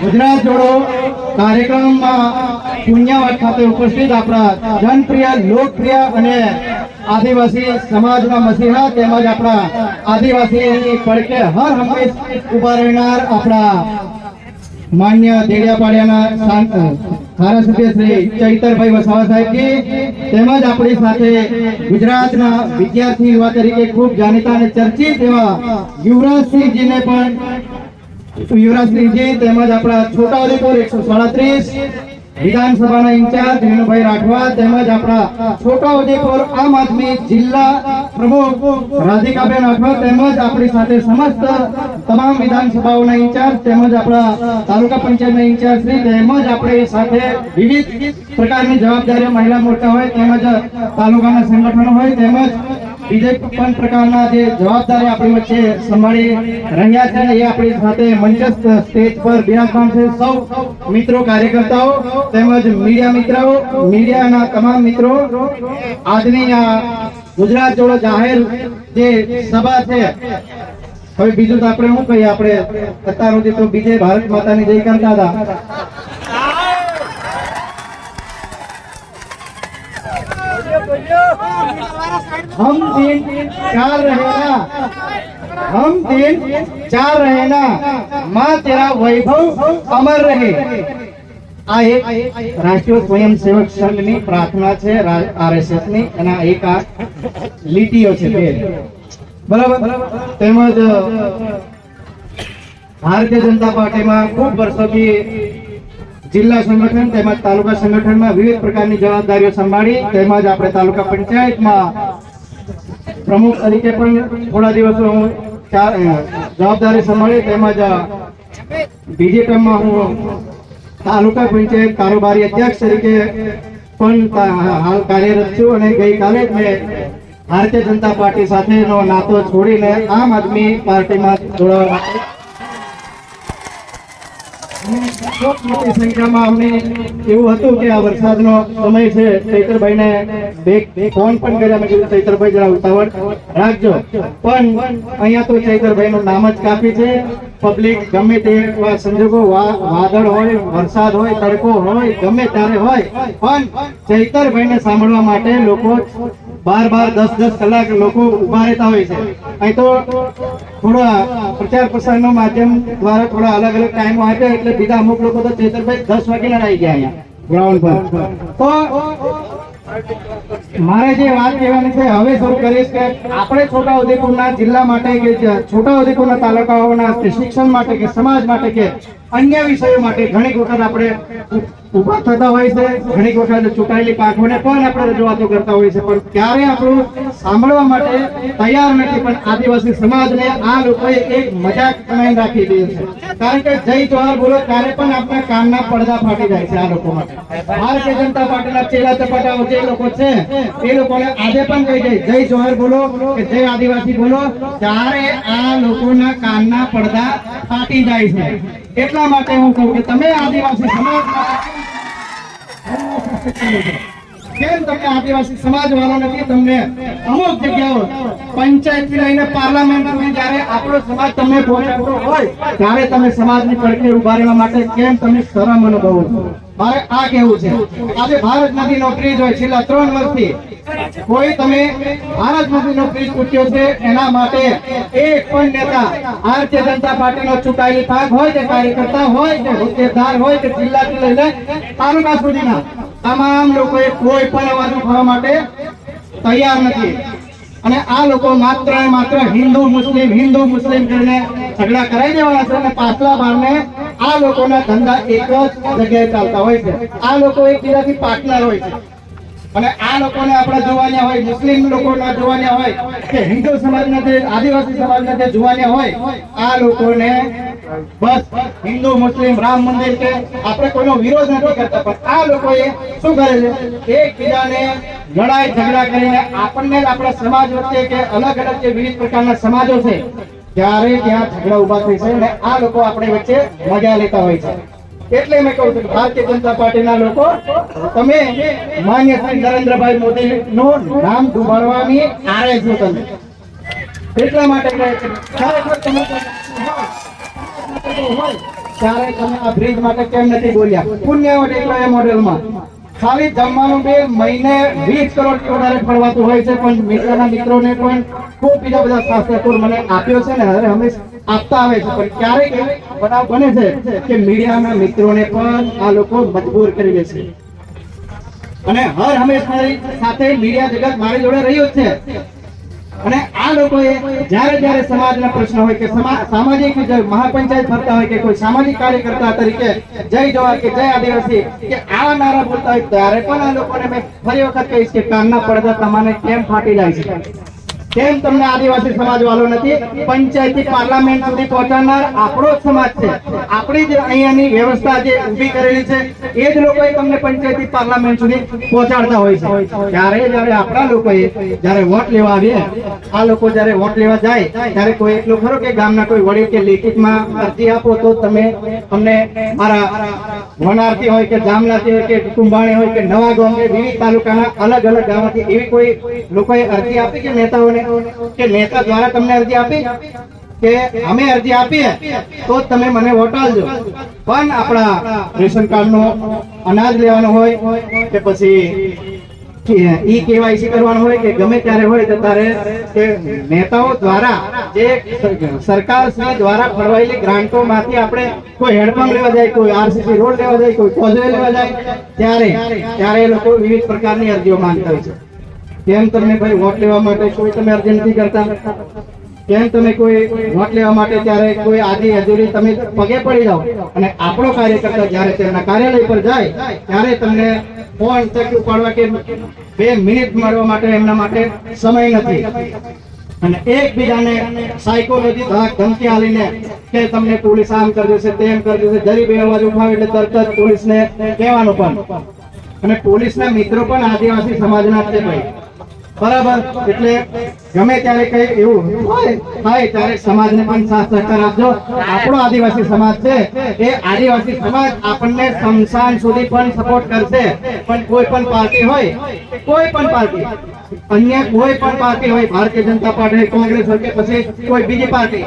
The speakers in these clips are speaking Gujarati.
ગુજરાત જોડો કાર્યક્રમમાં પુણ્યવાડ ખાતે ઉપસ્થિત આપણા જનપ્રિય, લોકપ્રિય અને આદિવાસી સમાજના મસીહા તેમજ આપણા આદિવાસી પડકે હર હંમેશ ઊભા રહેનાર આપણા માન્ય દેડિયાપાડિયાના ધારાસભ્ય શ્રી ચૈતરભાઈ વસાવા સાહેબજી, તેમજ આપણી સાથે ગુજરાતના વિદ્યાર્થી યુવા તરીકે ખૂબ જાણીતા અને ચર્ચિત એવા યુવરાજસિંહજીને પણ, યુવરાજસિંહજી તેમજ આપણા છોટાઉદેપુર એકસો સાડત્રીસ વિધાનસભાના ઇન્ચાર્જ વિનુભાઈ રાઠવા તેમજ આપણા છોટાઉદેપુર આમ આદમી જિલ્લા પ્રમુખ રાધિકાબેન રાઠવા તેમજ આપણી સાથે સમસ્ત તમામ વિધાનસભાઓના ઇન્ચાર્જ તેમજ આપણા તાલુકા પંચાયતના ઇન્ચાર્જ શ્રી તેમજ આપણી સાથે વિવિધ પ્રકારની જવાબદારીઓ મહિલા મોરચા હોય તેમજ તાલુકાના સંગઠનો હોય તેમજ બીજે પણ પ્રકારના જે જવાબદારી આપણી વચ્ચે સંભાળી રહ્યા છે એ આપણી સાથે મંચસ્થ સ્ટેજ પર બિરાજમાન છે. સૌ મિત્રો, કાર્યકર્તાઓ તેમજ મીડિયા મિત્રો મીડિયાના તમામ મિત્રો, આજની આ ગુજરાત જોડો જાહેર જે સભા છે, હવે બીજું તો આપણે શું કહીએ? આપણે અત્યાર સુધી તો બીજે ભારત માતાની જય કરતા હતા. हम दिन चार रहेगा हम दिन चार रहेगा माँ तेरा वैभव अमर રહે આ એક રાષ્ટ્રીય સ્વયંસેવક સંઘની પ્રાર્થના છે આરએસએસ ની એના એક આ લીટીઓ છે બે બરાબર તેમજ ભારતીય જનતા પાર્ટીમાં ખૂબ વર્ષોથી જિલ્લા સંગઠન તેમજ તાલુકા સંગઠનમાં વિવિધ પ્રકારની જવાબદારીઓ સંભાળી તેમજ આપણે તાલુકા પંચાયતમાં પ્રમુખ તરીકે પણ થોડા દિવસો હું જવાબદારી સંભાળી તેમજ બીજી ટર્મમાં હું તાલુકા પંચાયત કારોબારી અધ્યક્ષ તરીકે પણ હાલ કાર્યરત છું અને ગઈકાલે જ મેં ભારતીય જનતા પાર્ટી સાથેનો નાતો છોડીને આમ આદમી પાર્ટીમાં જોડાવા માટે એવું હતું કે આ વરસાદનો સમય છે, ચૈતરભાઈને બે ફોન પણ કર્યા મેં કીધું, ચૈતરભાઈ જરા ઉતાવળ રાખજો. પણ અહીંયા તો ચૈતરભાઈનું નામ જ કાફી છે. પબ્લિક ગમે તે સંજોગો વાદળ હોય, વરસાદ હોય, તડકો હોય, ગમે ત્યારે હોય, પણ ચૈતરભાઈને સાંભળવા માટે લોકો બાર બાર, દસ દસ કલાક લોકો ઊભા રહેતા હોય છે. અહીં તો થોડા પ્રચાર પ્રસારનો માધ્યમ દ્વારા થોડા અલગ અલગ ટાઈમો આપ્યા એટલે બીજા અમુક લોકો તો ચેતરભાઈ દસ વાગેના આવી ગયા અહીંયા ગ્રાઉન્ડ પર. તો મારે જે વાત કહેવાની છે, હવે શરૂ કરીશ કે આપણે છોટા ઉદેપુરના જિલ્લા માટે કે છોટાઉદેપુરના છોટા ઉદેપુરના તાલુકાઓના શિક્ષણ માટે કે સમાજ માટે કે અન્ય વિષયો માટે ઘણી વખત આપણે ઊભા થતા હોય છે, ઘણી વખત ચૂંટાયેલી પાંખોને પણ આપણે રજૂઆતો કરતા હોય છે. પણ ક્યારે આપણું સાંભળવા માટે તૈયાર નથી, પણ આદિવાસી સમાજને આ લોકોએ એક મજાક બનાવી રાખી દીધી છે. કારણ કે જય જવાહર બોલો, ત્યારે પણ આપણા કાનના પડદા ફાટી જાય છે આ લોકો માટે. ભારતીય જનતા પાર્ટીના ચેલા ચપાટાઓ જે લોકો છે એ લોકોને આજે પણ કહી જાય જય જોહર બોલો કે જય આદિવાસી બોલો. ત્યારે આ લોકોના કાનના પડદા ફાટી જાય છે. એટલા માટે હું કહું કે તમે આદિવાસી સમાજ કેમ તમને આદિવાસી સમાજ વાળો નથી, તમને અમુક જગ્યાઓ પંચાયતથી લઈને પાર્લામેન્ટ સુધી જયારે આપણો સમાજ તમને પહોંચાડતો હોય, ત્યારે તમે સમાજની પડખે ઊભા રહેવા માટે કેમ તમે શરમ અનુભવો છો? મારે આ કેવું છે. આજે ભારતમાંથી નોકરી જ હોય, છેલ્લા ત્રણ વર્ષથી કોઈ તમે ભારતમાંથી નોકરી પૂછ્યો છે, એના માટે એક પણ નેતા ભારતીય જનતા પાર્ટીનો ચૂંટાયેલી ભાગ હોય કે કાર્યકર્તા હોય કે હોદ્દેદાર હોય કે જિલ્લાથી લઈને તાલુકા સુધીના તમામ લોકોએ કોઈ પણ અવાજ ઉઠાવવા માટે તૈયાર નથી. અને આ લોકો માત્ર માત્ર હિન્દુ, મુસ્લિમ હિન્દુ, મુસ્લિમ કરીને ઝઘડા કરાઈ દેવાના છે અને પાછલા બારને આ લોકોના ધંધા એક જ જગ્યાએ ચાલતા હોય છે. આ લોકો એકબીજાથી પાર્ટનર હોય છે. અને આ લોકોને આપણે જોવાના હોય, મુસ્લિમ લોકોના જોવાના હોય, કે હિન્દુ સમાજના જે આદિવાસી સમાજના જે જોવાના હોય, આ લોકોને બસ હિન્દુ, મુસ્લિમ, રામ મંદિર કે આપણે કોઈનો વિરોધ નથી કરતા, પણ આ લોકોએ શું કરે છે એકબીજાને લડાઈ ઝઘડા કરીને આપણને આપણા સમાજ વચ્ચે કે અલગ અલગ જે વિવિધ પ્રકારના સમાજો છે, ત્યારે ત્યાં ઝઘડા ઊભા થઈ છે અને આ લોકો આપણી વચ્ચે મજા લેતા હોય છે. એટલે મેં કહું છું ભારતીય જનતા પાર્ટીના લોકો, તમે માન્ય શ્રી નરેન્દ્રભાઈ મોદી નું નામ ડુબાડવાની આરે છો તમે. એટલા માટે કહે છે તમે હોય, ત્યારે તમે આ બ્રિજ માટે કેમ નથી બોલ્યા? પુણ્યવટ એકલો મોડેલમાં. ખાલી જમવાનું બે મહિને વીસ કરોડ વધારે ફરવાતું હોય છે પણ મિત્રના મિત્રોને પણ ખૂબ બીજા બધા શાસ્ત્રકુર મને આપ્યો છે ને હવે હંમેશા આપતા આવે છે. પણ ક્યારેક બનાવ બને છે કે મીડિયાના મિત્રોને પણ આ લોકો મજબૂર કરી દે છે. અને હર હંમેશ મારી સાથે મીડિયા જગત મારી જોડે રહ્યું છે. અને આ લોકોએ જ્યારે જ્યારે સમાજના પ્રશ્ન હોય કે સામાજિક મહાપંચાયત ફરતા હોય કે કોઈ સામાજિક કાર્યકર્તા તરીકે, જય જવાન કે જય આદિવાસી, કે આવા નારા બોલતા હોય, ત્યારે પણ આ લોકોને મેં ફરી વખત કહીશ કે કાનના પડદા તમારે કેમ ફાટી જાય છે? કેમ તમને આદિવાસી સમાજ વાલો નથી? પંચાયતી પાર્લામેન્ટ સુધી પહોંચાડનાર આપણો સમાજ છે. આપણી જ અહીંયાની વ્યવસ્થા જે ઊભી કરેલી છે, એ જ લોકોએ તમને પંચાયતી પાર્લામેન્ટ સુધી પહોંચાડતા હોય છે. ત્યારે જ્યારે આપણા લોકોએ જ્યારે વોટ લેવા આવીએ, આ લોકો જ્યારે વોટ લેવા જાય, ત્યારે કોઈ એટલું ખરો કે ગામના કોઈ વડીલ કે લેખિતમાં અરજી આપો તો તમે અમને મારા વનારથી હોય કે જામલાથી હોય કે કુંભાણી હોય કે નવા ગામ વિવિધ તાલુકાના અલગ અલગ ગામમાંથી એવી કોઈ લોકોએ અરજી આપી કે નેતાઓને કે નેતા દ્વારા તમને અરજી આપી? કે અમે અરજી આપીએ, તો તમે મને વોટ આપજો. પણ આપણા રેશન કાર્ડનો અનાજ લેવાનું હોય, કે પછી ઈ કેવાયસી કરવાનું હોય, કે ગમે ત્યારે હોય, તો તારે કે નેતાઓ દ્વારા, જે સરકાર શ્રી દ્વારા ફળવાયેલી ગ્રાન્ટો માંથી આપણે કોઈ હેડપંપ લેવા જાય, કોઈ આરસીસી રોડ લેવા જાય, કોઈ કોઝવે લેવા જાય, ત્યારે ત્યારે એ લોકો વિવિધ પ્રકારની અરજીઓ માંગતા હોય છે. કેમ તમને ભાઈ વોટ લેવા માટે કોઈ તમે અરજી નથી કરતા? કેમ તમે કોઈ વોટ લેવા માટે ત્યારે કોઈ આજી હજુરી તમે પગે પડી જાઓ? અને આપણો કાર્યકર્તા જ્યારે તેમના કાર્યાલય પર જાય, ત્યારે તમને ફોન તક ઉપાડવા કે બે મિનિટ મળવા માટે એમના માટે સમય નથી. અને એકબીજાને સાયકોલોજી ધાક ધમકી આલીને કે તમને પોલીસ આમ કરી દેશે, તેમ કરી દેશે, જરી બે અવાજ ઉઠાવે એટલે તરત જ પોલીસને કહેવાનું પણ. અને પોલીસના મિત્રો પણ આદિવાસી સમાજના છે ભાઈ. બરાબર? એટલે ગમે ત્યારે કઈ એવું હોય થાય ત્યારે સમાજને પણ સાથ સહકાર આપજો. આપણો આદિવાસી સમાજ છે, એ આદિવાસી સમાજ આપણને સ્મશાન સુધી પણ સપોર્ટ કરશે. પણ કોઈ પણ પાર્ટી હોય, કોઈ પણ પાર્ટી, અન્ય કોઈ પણ પાર્ટી હોય, ભારતીય જનતા પાર્ટી, કોંગ્રેસ હોય કે પછી કોઈ બીજી પાર્ટી,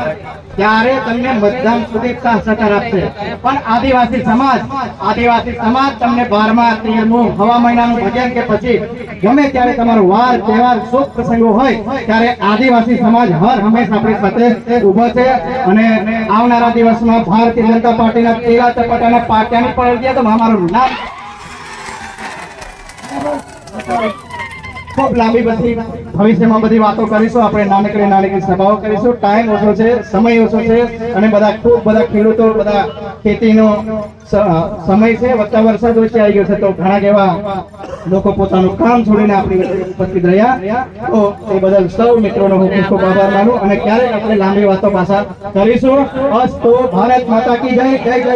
ત્યારે તમને મતદાન સુધી સાથ સહકાર આપશે. પણ આદિવાસી સમાજ આદિવાસી સમાજ તમને બારમા તેરમું હવા મહિનાનું ભજન કે પછી ગમે ત્યારે તમારો વાર, તહેવાર, શુભ પ્રસંગો હોય ત્યારે આદિવાસી સમાજ હર હંમેશા આપણી સાથે ઊભો છે અને આવનારા દિવસમાં ભારતીય જનતા પાર્ટીના તેલા ચપાટાના પાટિયાની પણ અરજી તો અમારું નામ ખૂબ લાંબી બધી ભવિષ્યમાં બધી વાતો કરીશું. આપણે નાનકડી નાનકડી સભાઓ કરીશું. ટાઈમ ઓછો છે, સમય ઓછો છે અને બધા ખૂબ બધા ખેડૂતો, બધા ખેતીનો સમય છે વત્તા વરસાદ વચ્ચે આવી ગયો છે, તો ઘણા જેવા લોકો પોતાનું કામ છોડીને આપણી વચ્ચે ઉપસ્થિત રહ્યા. તો એ બદલ સૌ મિત્રોનો હું ખૂબ આભાર માનું અને ક્યારેક આપણે લાંબી વાતો પાછા કરીશું. અસ્તો ભારત માતા કી જય જય જય